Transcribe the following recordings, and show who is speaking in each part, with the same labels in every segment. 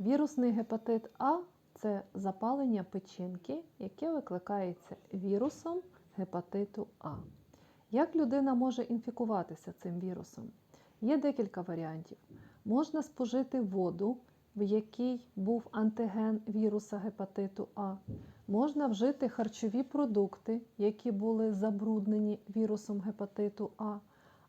Speaker 1: Вірусний гепатит А це запалення печінки, яке викликається вірусом гепатиту А. Як людина може інфікуватися цим вірусом? Є декілька варіантів. Можна спожити воду, в якій був антиген віруса гепатиту А. Можна вжити харчові продукти, які були забруднені вірусом гепатиту А.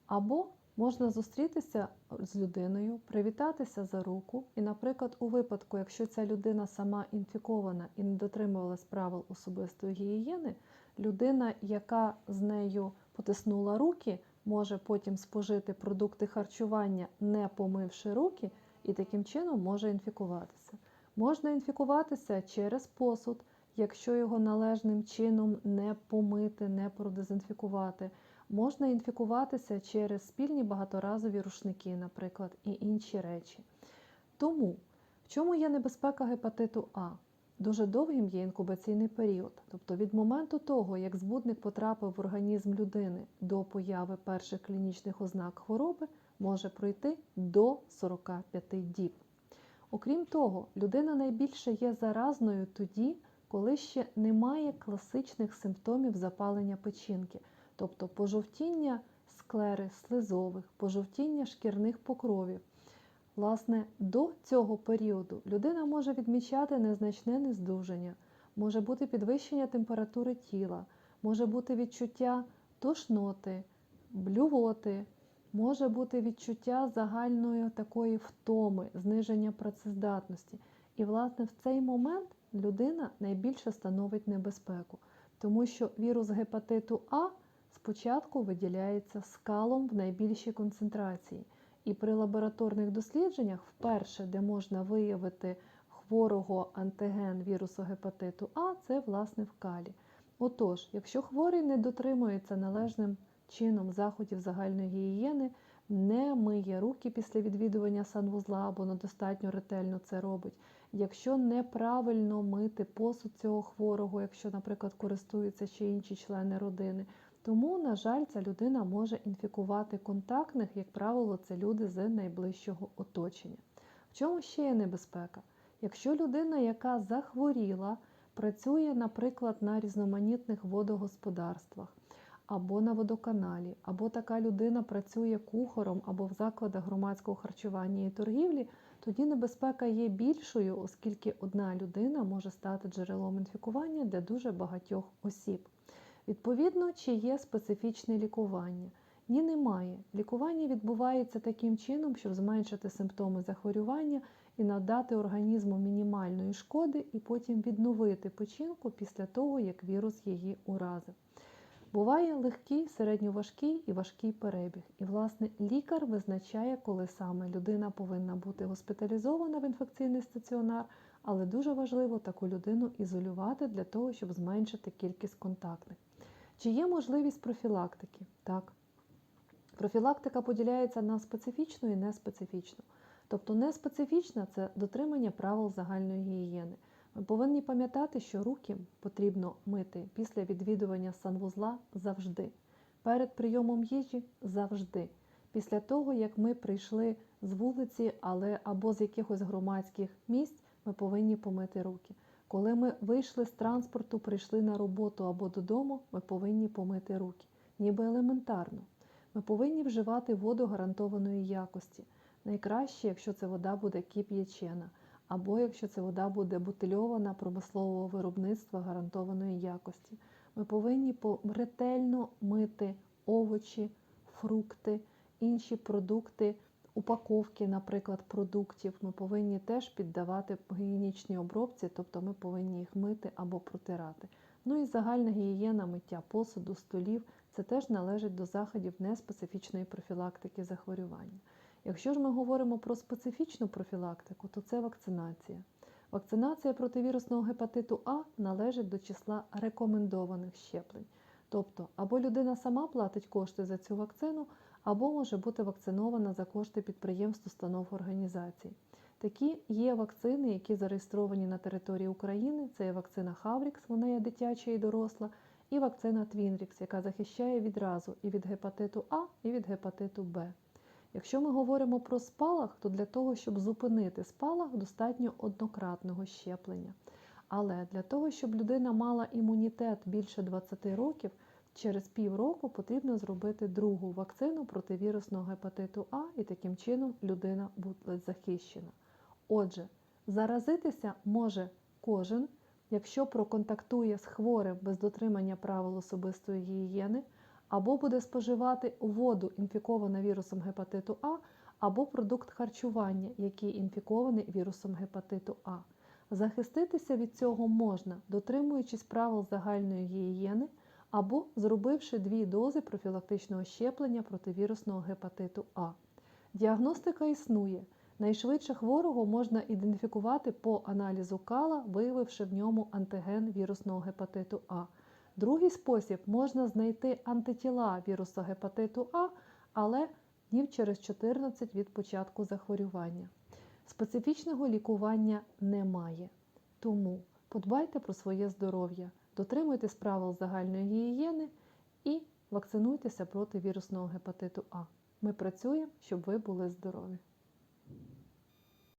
Speaker 1: Або можна зустрітися з людиною, привітатися за руку, і, наприклад, у випадку, якщо ця людина сама інфікована і не дотримувалась правил особистої гігієни, людина, яка з нею потиснула руки, може потім спожити продукти харчування, не помивши руки, і таким чином може інфікуватися. Можна інфікуватися через посуд, якщо його належним чином не помити, не продезінфікувати. Можна інфікуватися через спільні багаторазові рушники, наприклад, і інші речі. Тому в чому є небезпека гепатиту А? Дуже довгим є інкубаційний період, тобто від моменту того, як збудник потрапив в організм людини до появи перших клінічних ознак хвороби, може пройти до 45 діб. Окрім того, людина найбільше є заразною тоді, коли ще немає класичних симптомів запалення печінки, тобто пожовтіння склери слизових, пожовтіння шкірних покровів. Власне, до цього періоду людина може відмічати незначне нездужання, може бути підвищення температури тіла, може бути відчуття тошноти, блювоти, може бути відчуття загальної такої втоми, зниження працездатності. І, власне, в цей момент людина найбільше становить небезпеку, тому що вірус гепатиту А спочатку виділяється скалом в найбільшій концентрації. І при лабораторних дослідженнях, вперше, де можна виявити хворого антиген вірусу гепатиту А, це власне в калі. Отож, якщо хворий не дотримується належним чином заходів загальної гігієни, не миє руки після відвідування санвузла або недостатньо ретельно це робить. Якщо неправильно мити посуд цього хворого, якщо, наприклад, користуються ще інші члени родини, тому, на жаль, ця людина може інфікувати контактних, як правило, це люди з найближчого оточення. В чому ще є небезпека? Якщо людина, яка захворіла, працює, наприклад, на різноманітних водогосподарствах, або на водоканалі, або така людина працює кухаром або в закладах громадського харчування і торгівлі, тоді небезпека є більшою, оскільки одна людина може стати джерелом інфікування для дуже багатьох осіб. Відповідно, чи є специфічне лікування? Ні, немає. Лікування відбувається таким чином, щоб зменшити симптоми захворювання і надати організму мінімальної шкоди, і потім відновити печінку після того, як вірус її уразив. Буває легкий, середньоважкий і важкий перебіг. І, власне, лікар визначає, коли саме людина повинна бути госпіталізована в інфекційний стаціонар, але дуже важливо таку людину ізолювати для того, щоб зменшити кількість контактних. Чи є можливість профілактики? Так. Профілактика поділяється на специфічну і неспецифічну. Тобто неспецифічна це дотримання правил загальної гігієни. Ми повинні пам'ятати, що руки потрібно мити після відвідування санвузла завжди, перед прийомом їжі завжди. Після того, як ми прийшли з вулиці, але або з якихось громадських місць, ми повинні помити руки. Коли ми вийшли з транспорту, прийшли на роботу або додому, ми повинні помити руки. Ніби елементарно. Ми повинні вживати воду гарантованої якості. Найкраще, якщо це вода буде кип'ячена, або якщо це вода буде бутильована промислового виробництва гарантованої якості. Ми повинні ретельно мити овочі, фрукти, інші продукти, упаковки, наприклад, продуктів. Ми повинні теж піддавати гігієнічній обробці, тобто ми повинні їх мити або протирати. Ну і загальна гігієна миття посуду, столів це теж належить до заходів неспецифічної профілактики захворювання. Якщо ж ми говоримо про специфічну профілактику, то це вакцинація. Вакцинація проти вірусного гепатиту А належить до числа рекомендованих щеплень. Тобто, або людина сама платить кошти за цю вакцину, або може бути вакцинована за кошти підприємств, установ організацій. Такі є вакцини, які зареєстровані на території України. Це є вакцина Хаврікс, вона є дитяча і доросла, і вакцина Твінрікс, яка захищає відразу і від гепатиту А, і від гепатиту Б. Якщо ми говоримо про спалах, то для того, щоб зупинити спалах, достатньо однократного щеплення. Але для того, щоб людина мала імунітет більше 20 років, через півроку потрібно зробити другу вакцину проти вірусного гепатиту А, і таким чином людина буде захищена. Отже, заразитися може кожен, якщо проконтактує з хворим без дотримання правил особистої гігієни, або буде споживати воду, інфіковану вірусом гепатиту А, або продукт харчування, який інфікований вірусом гепатиту А. Захиститися від цього можна, дотримуючись правил загальної гігієни або зробивши дві дози профілактичного щеплення проти вірусного гепатиту А. Діагностика існує. Найшвидше хворого можна ідентифікувати по аналізу кала, виявивши в ньому антиген вірусного гепатиту А. Другий спосіб можна знайти антитіла віруса гепатиту А, але днів через 14 від початку захворювання. Специфічного лікування немає. Тому подбайте про своє здоров'я, дотримуйтесь правил загальної гігієни і вакцинуйтеся проти вірусного гепатиту А. Ми працюємо, щоб ви були здорові.